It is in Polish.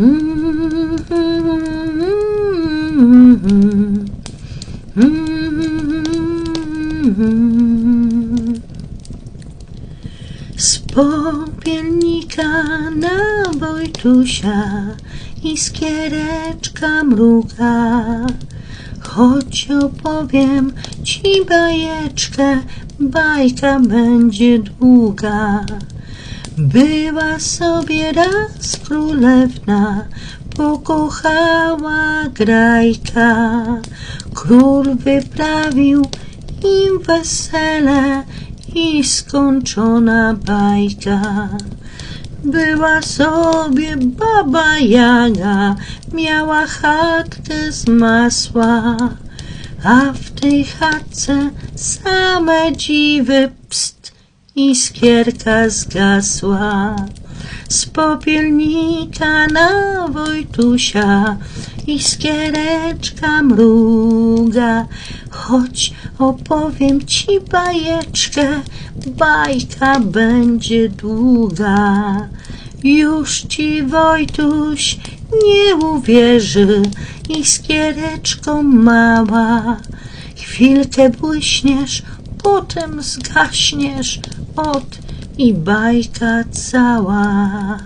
Z popielnika na Wojtusia iskiereczka mruga. Choć opowiem ci bajeczkę, bajka będzie długa. Była sobie raz królewna, pokochała grajka. Król wyprawił im wesele i skończona bajka. Była sobie baba Jaga, miała chatkę z masła, a w tej chatce same dziwy pst, iskierka zgasła. Z popielnika na Wojtusia iskiereczka mruga. Choć opowiem ci bajeczkę, bajka będzie długa. Już ci Wojtuś nie uwierzy, iskiereczko mała. Chwilkę błyśniesz, potem zgaśniesz, ot i bajka cała.